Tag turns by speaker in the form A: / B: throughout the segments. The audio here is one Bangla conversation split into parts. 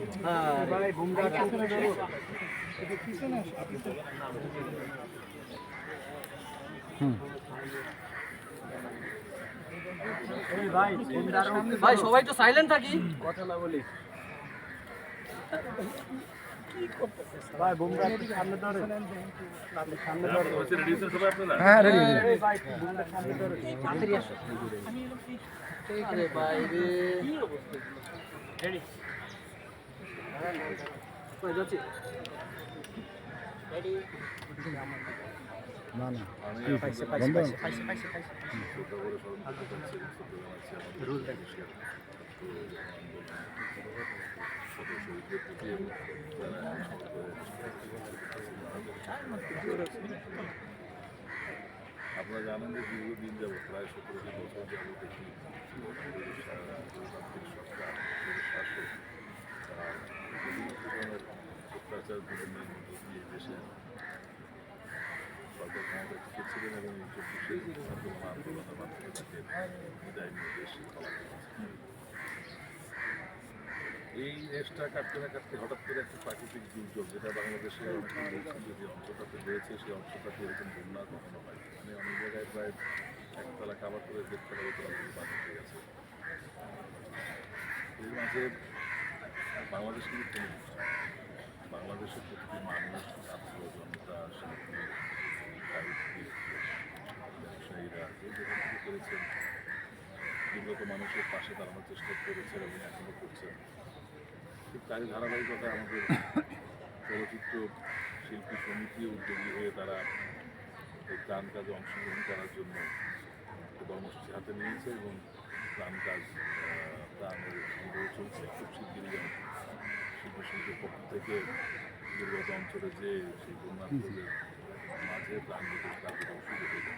A: ভাই বুমরা ভাই বুমরা
B: ভাই সবাই তো সাইলেন্ট থাকি।
A: কথা না বলি ভাই বুমরা সামনে ধরে সামনে ধরে রেডিউসার সবাই আপনারা
C: হ্যাঁ রেডি
A: এই ভাই বুমরা সামনে ধরে
B: তাড়াতাড়ি আসো আরে ভাই রে যাচ্ছি
C: না না
D: আপনারা জানেন যে দীর্ঘদিন যাব প্রায় সতেরোটি বছর যাবত একটি গণতান্ত্রিক সরকার আমাদের শাসক তারা বিভিন্ন ধরনের এই দেশটা কাটতে না কাটতে হঠাৎ করে একটা প্রাকৃতিক দুর্যোগ যেটা বাংলাদেশের অনেকে যে অংশটাতে রয়েছে সেই অংশটাতে এরকম বন্যা কখনো হয় মানে অনেক জায়গায় প্রায় একতলা কাবার করে দেড়তলা করে পানি হয়ে গেছে এর মাঝে বাংলাদেশ কিন্তু। বাংলাদেশের প্রতিটি মানুষ ছাত্র ব্যবসায়ীরা যেখান করেছেন বিগত মানুষের পাশে দাঁড়ানোর চেষ্টা করেছেন এবং এখনও করছেন ঠিক তারই ধারাবাহিকতায় আমাদের চলচ্চিত্র শিল্পী সমিতি উদ্যোগী হয়ে তারা এই প্রাণ কাজে অংশগ্রহণ করার জন্য কর্মসূচি হাতে নিয়েছে এবং প্রাণ কাজ সংগ্রহ চলছে খুব শিগগিরই যেন শিল্প সমিতির পক্ষ থেকে দুর্গত অঞ্চলে যে সেই বন্যার্থীদের মাঝে প্রাণ বিদ্যুৎ কার্যক্রম শুরু যাবে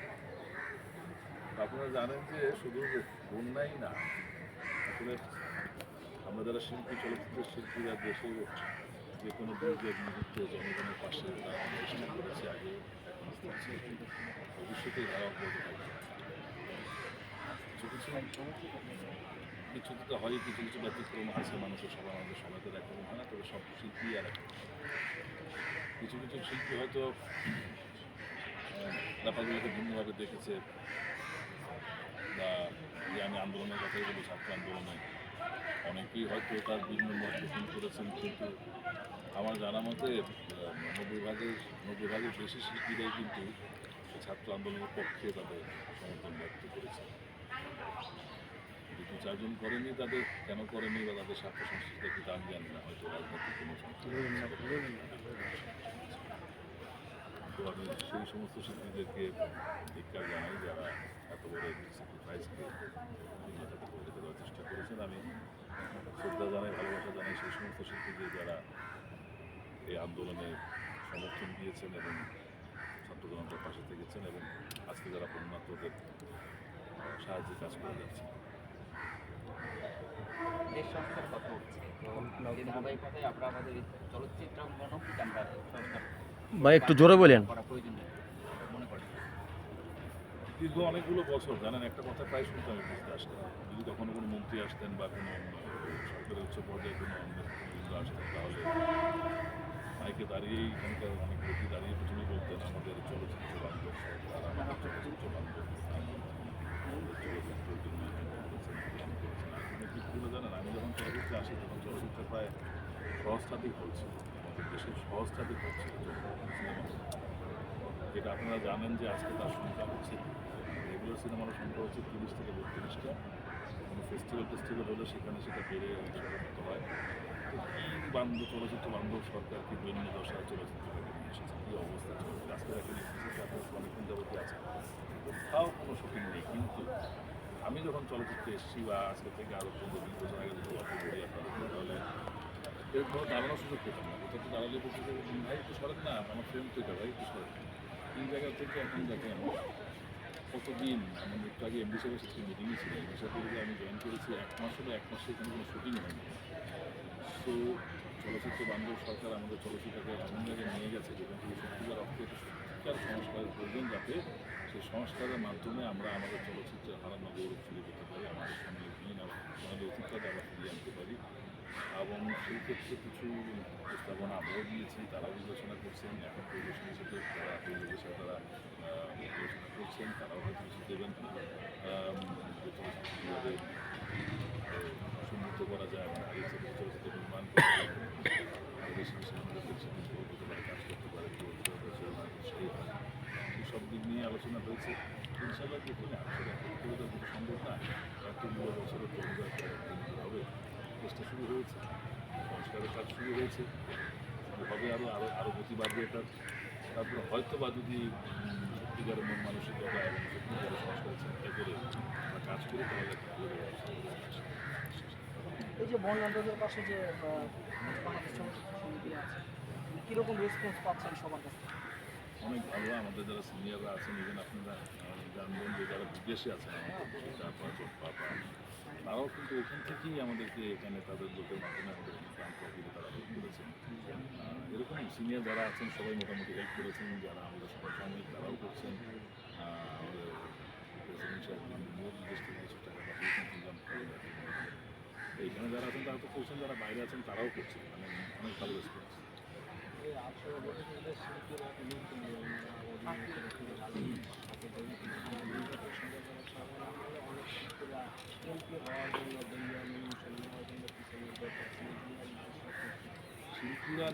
D: আপনারা জানেন যে শুধু বন্যাই না, আসলে আমরা যারা শিল্পী, চলচ্চিত্রের শিল্পীরা দেশে যে কোনো দুর্যোগ মুহূর্তে জনগণের পাশে চেষ্টা করেছে, আগে এখন করছে ভবিষ্যতে ধারা অব্যাহত থাকবে কিছু তো হয়, কিছু কিছু ব্যতিক্রম আছে মানুষের সবার আমাদের সবাই তো হয় না, তবে সব শিল্পী আর কিছু কিছু শিল্পী হয়তো ব্যাপারগুলোকে ভিন্নভাবে দেখেছে বা যে আমি আন্দোলনের কথাই বলি, ছাত্র আন্দোলনে। অনেকেই হয়তো তার বিভিন্ন মত করেছেন, কিন্তু আমার জানা মতে নব্বই ভাগের নব্বই ভাগের বেশি শিল্পীরাই কিন্তু ছাত্র আন্দোলনের পক্ষে তাদের সমর্থন ব্যক্ত করেছে চারজন করেনি তাদের কেন করেনি বা তাদের স্বার্থ সংশ্লিষ্ট কি তা আমি জানি না হয়তো রাজনৈতিক কোনো তো আমি সেই সমস্ত শিল্পীদেরকে ধিক্কার জানাই যারা এত বড় স্যাক্রিফাইসকে করে দেওয়ার চেষ্টা করেছেন। আমি শ্রদ্ধা জানাই ভালোবাসা জানাই সেই সমস্ত শিল্পীদের যারা এই আন্দোলনে সমর্থন দিয়েছেন এবং ছাত্র জনতার পাশে থেকেছেন এবং আজকে যারা আহ, সাহায্যে কাজ করে যাচ্ছেন।
B: দেশ সংস্কার কথা হচ্ছে তো এই ধারাবাহিকতায় আমরা আমাদের এই চলচ্চিত্রাঙ্গনও কি আমরা সংস্কার
C: ভাই একটু জোরে বলেন।
B: করা প্রয়োজন মনে করেন।
D: দীর্ঘ অনেকগুলো বছর জানেন একটা কথা প্রায় বুঝতে আসতেন যদি কখনো কোনো মন্ত্রী আসতেন বা কোনো সরকারের উচ্চ পর্যায়ে কোনো আসতেন তাহলে মাইকে দাঁড়িয়েই এখানকার অনেক ব্যক্তি দাঁড়িয়ে প্রথমে বলতেন আমাদের চলচ্চিত্র বান্ধব সরকার আমাদের চলচ্চিত্র বান্ধব আমাদের চলচ্চিত্রের জন্য এখানে করেছেন, প্ল্যান করেছেন। আর কোনো কি ভুলে জানেন আমি যখন চলচ্চিত্রে আসি তখন চলচ্চিত্র প্রায় সহস্রাধিক হচ্ছে আমাদের দেশের সহস্রাধিক হচ্ছে যেটা আপনারা জানেন যে আজকে তার সংখ্যা হচ্ছে রেগুলার সিনেমার সংখ্যা হচ্ছে তিরিশ থেকে বত্রিশটা। কোনো ফেস্টিভ্যাল টেস্টিভ্যাল হলে সেখানে সেটা বেড়ে উৎসর্গিত হয়। তো কী বান্ধব, চলচ্চিত্র বান্ধব সরকার কি দৈন্য দশায় চলচ্চিত্রটাকে কী অবস্থা চলছে? আজকে দেখেন অনেকক্ষণ যাবতীয় আছে কোথাও কোনো শুটিং নেই। কিন্তু আমি যখন চলচ্চিত্রে এসেছি বা আজকে থেকে আরও পনেরো বিশ বছর আগে যদি গল্প করি আপনাদের, তাহলে এর কোনো দাঁড়ানোর সুযোগ পেতাম না। কোথাও তো দাঁড়ালে যে, ভাই একটু সরেন না আমার ফ্রেম তো এটা ভাই একটু সরেন এই জায়গা থেকে এখন দেখেন কতদিন আমি একটু আগে এমডি সাহেবের সাথে মিটিংয়ে ছিলাম। এমডি সাহেব আমি জয়েন করেছি এক মাস হলো এক মাসে এখানে কোনো শুটিং হয়নি। তো চলচ্চিত্র বান্ধব সরকার আমাদের চলচ্চিত্রকে এমন জায়গায় নিয়ে গেছে যেখান থেকে সত্যিকার অর্থে সত্যিকার সংস্কারের প্রয়োজন যাতে সেই সংস্কারের মাধ্যমে আমরা আমাদের চলচ্চিত্রের হারানো গৌরব ফিরে পেতে পারি আমাদের সামনে দিন সোনালী অতীতটাকে আবার ফিরিয়ে আনতে পারি। এবং সেই ক্ষেত্রে কিছু প্রস্তাবনা আমরাও দিয়েছি তারাও বিবেচনা করছেন এখন পরিবেশনের সাথে তারা পরিবেশের সাথে তারা বিবেচনা করছেন তারাও হয়তো কিছু দেবেন আহ, করা যায় থেকে চলচ্চিত্র নির্মাণ। করা যায়। আরও বেশি বেশি আমাদের দেশে কিন্তু হতে পারে কাজ করতে পারে সব দিক নিয়ে আলোচনা হয়েছে। ইনশাল্লাহ দেখুন আসলে সম্ভব না বছরের হবে। চেষ্টা শুরু হয়েছে সংস্কারের কাজ শুরু হয়েছে। হবে আরও আরও আরও গতি বাড়বে এটা তারপরে হয়তো বা যদি সত্যিকারের মন মানসিকতা এবং সত্যিকারের সংস্কার চিন্তা করে কাজ করি তাহলে ভালো
A: এই যে পাশে যে সমিতি আছে কীরকম রেসপন্স পাচ্ছেন সবার কাছে?
D: অনেক ভালো আমাদের যারা সিনিয়ররা আছেন ইভেন আপনারা জানবেন যে যারা বিদেশে আছেন চোপা তারাও কিন্তু ওখান থেকেই আমাদেরকে এখানে তাদের লোকের মাধ্যমে আমাদের তারা হেল্প করেছেন। এরকম সিনিয়র যারা আছেন, সবাই মোটামুটি হেল্প করেছেন, যারা আমাদের সবাই সাময়িক তারাও করছেন। এইখানে যারা আছেন, তারা তো করছেন, যারা বাইরে আছেন, তারাও করছেন। মানে অনেক ভালো রেসপন্স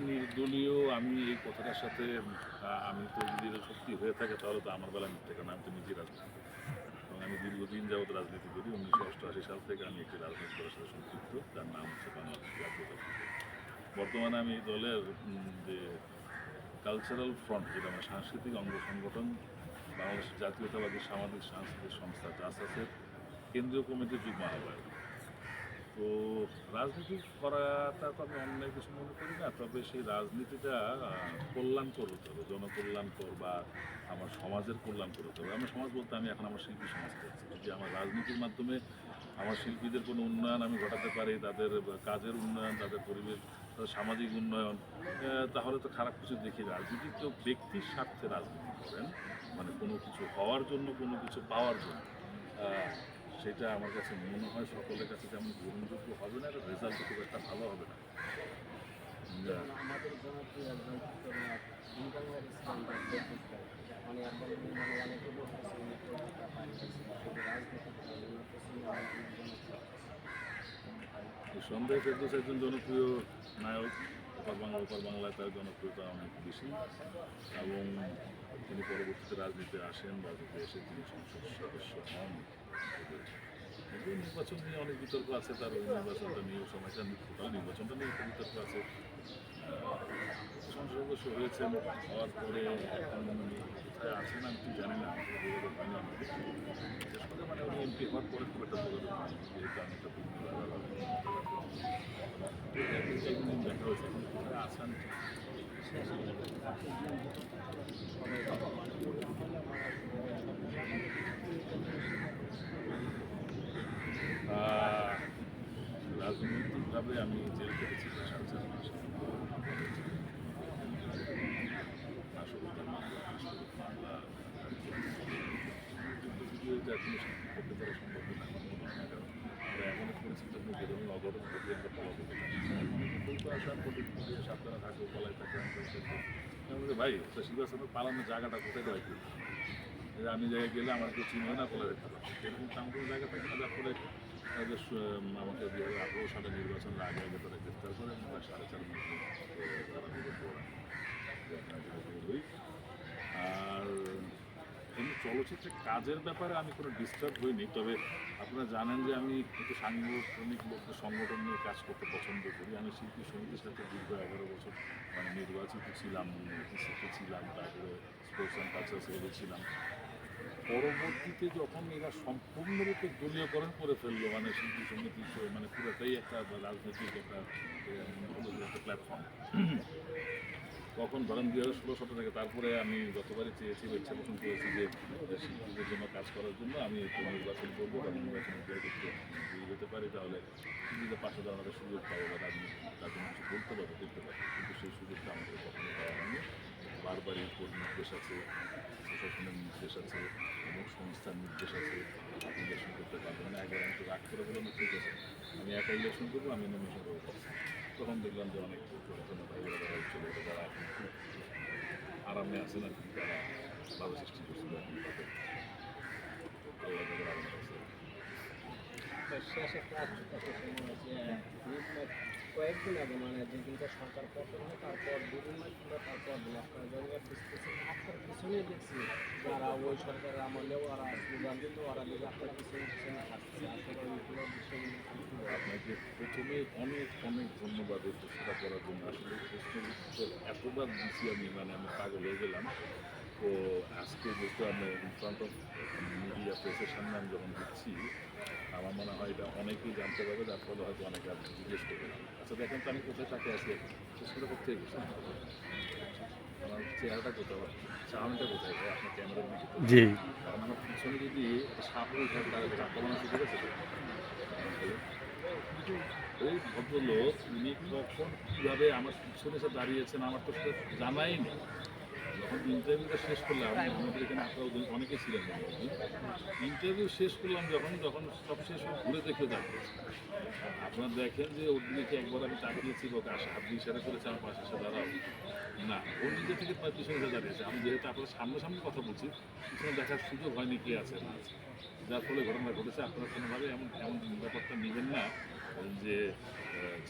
D: নির্দলীয়, আমি এই কথাটার সাথে আমি তো যদি সত্যি হয়ে থাকে, তাহলে তো আমার বেলা মিথ্যে কারণ আমি তো নিজে রাজনীতি এবং আমি দীর্ঘদিন যাবত রাজনীতি করি। উনিশশো অষ্টআশি সাল থেকে আমি একটি রাজনীতি দলের সাথে সম্পৃক্ত তার নাম হচ্ছে বাংলাদেশ জাতীয়। বর্তমানে আমি এই দলের যে কালচারাল ফ্রন্ট যেটা আমার সাংস্কৃতিক অঙ্গ সংগঠন বাংলাদেশ জাতীয়তাবাদী সামাজিক সাংস্কৃতিক সংস্থা জাসাসের কেন্দ্রীয় কমিটির যুগ্ম আহ্বায়ক। তো রাজনীতি করাটা তো আমি অন্যায় কিছু মনে করি না, তবে সেই রাজনীতিটা কল্যাণকর হতে হবে জনকল্যাণকর বা আমার সমাজের কল্যাণকর হতে হবে। আমার সমাজ বলতে আমি এখন আমার শিল্পী সমাজ করছি। যদি আমার রাজনীতির মাধ্যমে আমার শিল্পীদের কোনো উন্নয়ন আমি ঘটাতে পারি, তাদের কাজের উন্নয়ন, তাদের পরিবেশ, তাদের সামাজিক উন্নয়ন তাহলে তো খারাপ কিছু দেখি। রাজনীতি তো ব্যক্তির স্বার্থে রাজনীতি করেন মানে কোনো কিছু হওয়ার জন্য, কোনো কিছু পাওয়ার জন্য সেটা আমার কাছে মনে হয় সকলের কাছে যেমন গ্রহণযোগ্য হবে না রেজাল্ট খুব একটা ভালো হবে না।
A: আমাদের জনপ্রিয় একজন
D: সন্দেহ ফেরদোস একজন জনপ্রিয় নায়ক। ওপার বাংলা ওপার বাংলায় তার জনপ্রিয়তা অনেক বেশি। এবং তিনি পরবর্তীতে রাজনীতিতে আসেন, রাজনীতিতে এসে তিনি সংসদ সদস্য হন। যদিও নির্বাচন নিয়ে অনেক বিতর্ক আছে, তার ওই নির্বাচনটা নিয়ে সময়টা টোটাল নির্বাচনটা নিয়ে বিতর্ক আছে সংসদ সদস্য হয়েছেন হওয়ার পরে এখন কোথায় আছেন আমি ঠিক জানি না যোগাযোগ হয়নি আমাকে বিশেষ করে মানে উনি এমপি হওয়ার পরে খুব একটা যোগাযোগ হয়নি যেহেতু আমি একটা দেখা হয়েছে। রাজনৈতিকভাবে আমি জেল প্রায় সাড়ে চার মাস সম্ভব না আমার এমন মধ্যে ধরুন অঘটন আমরা পারি বলতে আসা কোটি কোটি সাবধানে থাকে পলাই থাকে ভাই শিবাস আমার পালানোর জায়গাটা কোথায় দেওয়া যে আমি জায়গায় গেলে আমার কেউ চিনবে না, বলে রাখতে পারব এরকম তেমন কোনো জায়গা থাকে না, যার ফলে আমাকে দুই হাজার আঠেরো সালে নির্বাচনের আগে আগে তারা গ্রেফতার করে এবং সাড়ে চার হই আর এমনি চলচ্চিত্রে কাজের ব্যাপারে আমি কোনো ডিস্টার্ব হইনি। তবে আপনারা জানেন যে আমি একটু সাংগঠনিক লোকদের সংগঠন নিয়ে কাজ করতে পছন্দ করি। আমি শিল্পী সমিতির সাথে দীর্ঘ এগারো বছর মানে নির্বাচিত ছিলাম ইসিতে ছিলাম, তারপরে স্পোর্টস অ্যান্ড কালচার সেক্রেটারি ছিলাম। পরবর্তীতে যখন এরা সম্পূর্ণরূপে দলীয়করণ করে ফেলল মানে শিল্পী সমিতি মানে পুরোটাই একটা রাজনৈতিক একটা প্ল্যাটফর্ম তখন ধরেন দুই হাজার ষোলো থেকে তারপরে আমি যতবারই চেয়েছি বা ইচ্ছা পোষণ করেছি যে শিল্পীদের জন্য কাজ করার জন্য আমি একটু নির্বাচন করব বা নির্বাচনের জয় করতে যেতে পারি, তাহলে শিল্পীদের পাশে দাঁড়ানোর সুযোগ পাবো বা রাজনীতি তার জন্য কিছু বলতে পারব করতে পারব কিন্তু সেই সুযোগটা আমাদের কখনো পাওয়া হয়নি। বারবারই কোর্ট নির্দেশ আছে, প্রশাসনের নির্দেশ আছে এবং সংস্থার নির্দেশ আছে, আপনি ইলেকশন করতে পারবেন না। একবার আমাকে রাগ করে বললাম, ঠিক আছে, আমি একা ইলেকশন করব, আমি নমিনেশন করব। তখন দেখলাম যে অনেক পুরাতন ভাইয়েরা যারা ছিল তারা এখন খুব আরামে আছেন আর তারা ভালো সৃষ্টি করছিল এখন তাদের। আল্লাহ তাদের আছে।
A: কয়েকদিন আগে মানে যেদিনটা সরকার পতন হয়, তারপর মাস কিংবা তারপর ব্লক আপনার পিছনে দেখছি, যারা ওই সরকারের আমলেও ওরা স্লোগান দিত ওরা দিকে আপনার পিছনে পিছনে?
D: আপনাকে প্রথমে অনেক অনেক ধন্যবাদ এই প্রশ্নটা করার জন্য। আসলে এতবার দিচ্ছি আমি মানে আমি পাগল হয়ে গেলাম। তো আজকে যেহেতু আমি ইন ফ্রন্ট অফ মিডিয়া প্রেসের সামনে আমি যখন দিচ্ছি আমার মনে হয় এটা অনেকেই জানতে পারবে যার ফলে হয়তো অনেকে আর জিজ্ঞেস করবে আচ্ছা দেখেন তো আমি কোথায় তাকে আছি এখন? চেষ্টা করতে আমার চেহারাটা কোথাও চাউনটা কোথায়? আপনার ক্যামেরার দিকে
C: জি।
D: কারণ আমার পিছনে যদি একটা সাপ হয়ে থাকে তাহলে চাপা মানুষ ঠিক আছে? ওই ভদ্রলোক উনি কখন কীভাবে আমার পিছনে এসে দাঁড়িয়েছেন আমার তো সেটা জানাই নেই। যখন ইন্টারভিউটা শেষ করলাম আমাদের এখানে আপনারা অনেকে ছিলেন ইন্টারভিউ শেষ করলাম যখন যখন সব শেষ হয়ে ঘুরে দেখে দাঁড়িয়েছে আপনারা দেখেন যে ওর দিকে একবার আমি তাকিয়েছি ওকে আসা দিয়ে ইশারা করেছে, আমার পাশে এসে দাঁড়াও। না, ও নিজে থেকে প্রায় পিছনে এসে দাঁড়িয়েছে। আমি যেহেতু আপনার সামনাসামনি কথা বলছি, পিছনে দেখার সুযোগ হয়নি কে আছে না আছে। যার ফলে ঘটনা ঘটেছে, আপনারা কোনোভাবে এমন এমন ব্যাপারটা নেবেন না যে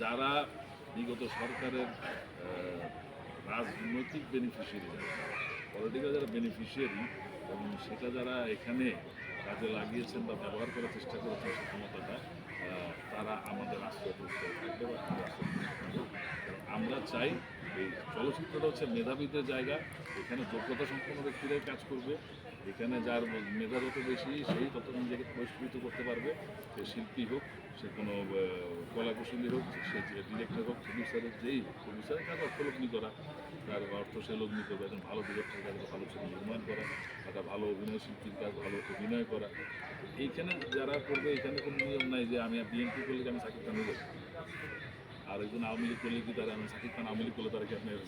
D: যারা বিগত সরকারের রাজনৈতিক বেনিফিশিয়ারি পলিটিক্যাল যারা বেনিফিশিয়ারি এবং সেটা যারা এখানে কাজে লাগিয়েছেন বা ব্যবহার করার চেষ্টা করেছেন সে ক্ষমতাটা তারা আমাদের আশ্রয় থাকবে বা। আমরা চাই এই চলচ্চিত্রটা হচ্ছে মেধাবীদের জায়গা, এখানে যোগ্যতা সম্পন্ন ব্যক্তিরাই কাজ করবে এখানে যার মেধা যত বেশি, সেই তত নিজেকে পুরস্কৃত করতে পারবে। সে শিল্পী হোক, সে কোনো কলাকুশলী হোক, সে ডিরেক্টর হোক প্রডিউসার হোক যেই হোক প্রডিউসারের কাজ অর্থ লগ্নি করা, তার অর্থ সে লগ্নি করবে। একজন ভালো ডিরেক্টর কাজ ভালো ছবি নির্মাণ করা, একটা ভালো অভিনয় শিল্পীর কাজ, ভালো অভিনয় করা। এইখানে যারা করবে, এখানে কোনো নিয়ম নাই যে আমি বিএনপি করলে আমি সাকিব খান হয়ে আর একজন আওয়ামী লীগ করলে কি তারা আমি সাকিব খান আওয়ামী লীগ করলে তারা কি আপনার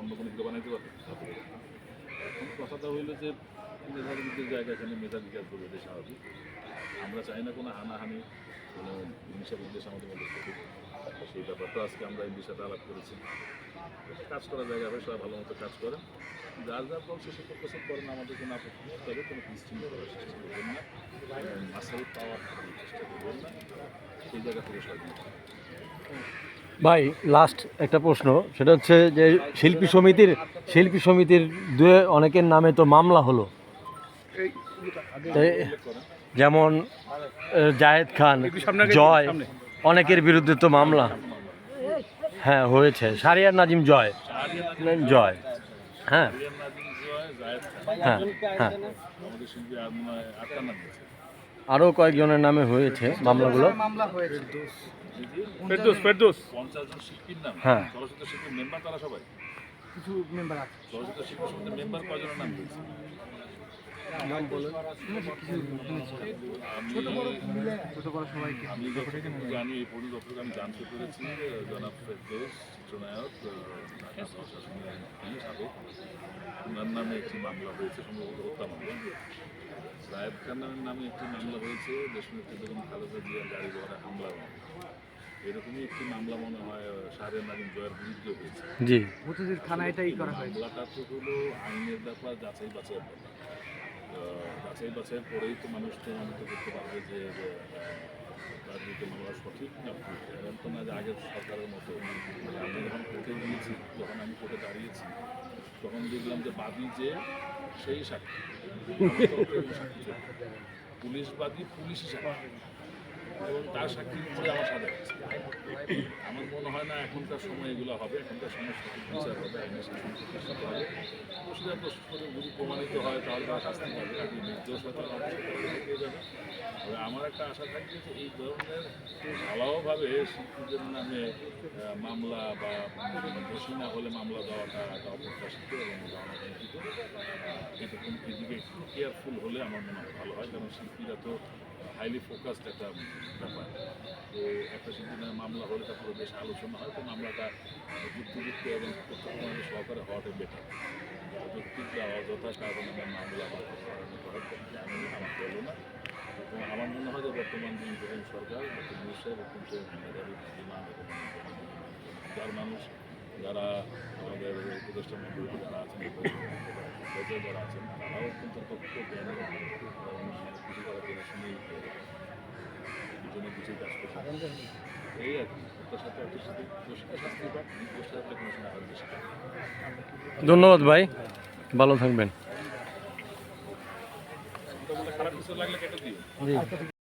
D: অন্য কোনো হিরো বানাইতে পারবে? এখন কথাটা হইল যে মেধাবীদের জায়গা এখানে মেধা বিকাশ করবে এটা স্বাভাবিক। আমরা চাই না কোনো হানাহানি, কোনো উদ্দেশ্য আমাদের মধ্যে সেই ব্যাপারটা আজকে আমরা এই বিষয়টা আলাপ করেছি। কাজ করার জায়গা হয় সবাই ভালো মতো কাজ করেন যার যার প্রকাশন করেন আমাদের কোনো আপত্তি নেই। তবে কোনো করার চেষ্টা করবেন না মাসাল পাওয়ার চেষ্টা করবেন না। সেই জায়গা থেকে
C: ভাই লাস্ট একটা প্রশ্ন। সেটা হচ্ছে যে শিল্পী সমিতির শিল্পী সমিতির দুয়ে অনেকের নামে তো মামলা হলো। যেমন জায়েদ খান জয় অনেকের বিরুদ্ধে তো মামলা। হ্যাঁ হয়েছে। সারিয়ার নাজিম জয়। জয়। হ্যাঁ।
D: রিয়ান নাজিম জয় জায়েদ খান
C: হ্যাঁ হ্যাঁ। আরও কয়েকজনের নামে হয়েছে মামলাগুলো। হ্যাঁ।
D: চলচ্চিত্র শিল্পীর মেম্বার তারা সবাই? কিছু মেম্বার আছে। চলচ্চিত্র শিল্পী সমিতির আমি জানি এই পর্যন্ত যতটুকু আমি জানতে পেরেছি জনাব ফেরদৌস চিত্রনায়ক ঢাকা প্রশাসনের আইনজীবী সাবেক ওনার নামে একটি মামলা হয়েছে সম্ভবত হত্যা মামলা। সাহেব খানের নামে একটি মামলা হয়েছে দেশনেত্রী বেগম খালেদা জিয়ার গাড়ি ঘোড়া হামলা মামলা এরকমই একটি মামলা মনে হয় সারের নাজিম জয়ের বিরুদ্ধে হয়েছে।
C: জি।
E: থানা এটাই করা হয়েছে।
D: মামলাটা তো হলো আইনের ব্যাপার যাচাই বাছাই ব্যাপার। যাচাই বাছাই পরেই তো মানুষ প্রমাণিত করতে পারবে যে দিকে মামলা সঠিক না এমন তো না যে আগের সরকারের মতো। আমি যখন কোর্টে গিয়েছি, যখন আমি কোর্টে দাঁড়িয়েছি, তখন দেখলাম যে বাদি যে, সেই সাক্ষী। পুলিশ বাদী পুলিশই সাক্ষী। এবং তার সাক্ষী হিসেবে আমার সাথে। আমার মনে হয় না এখনকার সময় এগুলো হবে। এখনকার সময় সঠিক বিচার হবে, আইনের যদি প্রমাণিত হয়, তাহলে তারা শাস্তি পাবে। আর যদি নির্দোষ হয় তাহলে যাবে তবে আমার একটা আশা থাকবে যে এই ধরনের ভালোভাবে শিল্পীদের নামে মামলা বা দোষী না হলে মামলা দেওয়াটা একটা অপ্রত্যাশিত এবং এরকম এদিকে একটু কেয়ারফুল হলে আমার মনে হয় ভালো হয়। কারণ শিল্পীরা তো হাইলি ফোকাসড একটা ব্যাপার। তো একটা সিদ্ধান্ত মামলা হলে তারপরে বেশ আলোচনা হয়, তো মামলাটা যুক্তিযুক্ত এবং তথ্যপ্রমাণের সহকারে হওয়াটা বেটার যৌক্তিক বা অযথা কারণে মামলা বা করার পক্ষে আমি আমার বলব না। এবং আমার মনে হয় যে বর্তমান যে ইন্টারিম সরকার ডক্টর মুর সাহেব অত্যন্ত মেধাবী এবং যার মানুষ যারা আমাদের উপদেষ্টা মন্ডলী যারা আছেন যারা আছেন তারাও অত্যন্ত জ্ঞানী এবং কিছু তারা জেনে শুনেই দুজনে কিছুই কাজ করছে এই আর কি। সাথে শাস্তি কোনো।
C: ধন্যবাদ ভাই। ভালো থাকবেন।
D: খারাপ কিছু লাগলে কেটে দিও।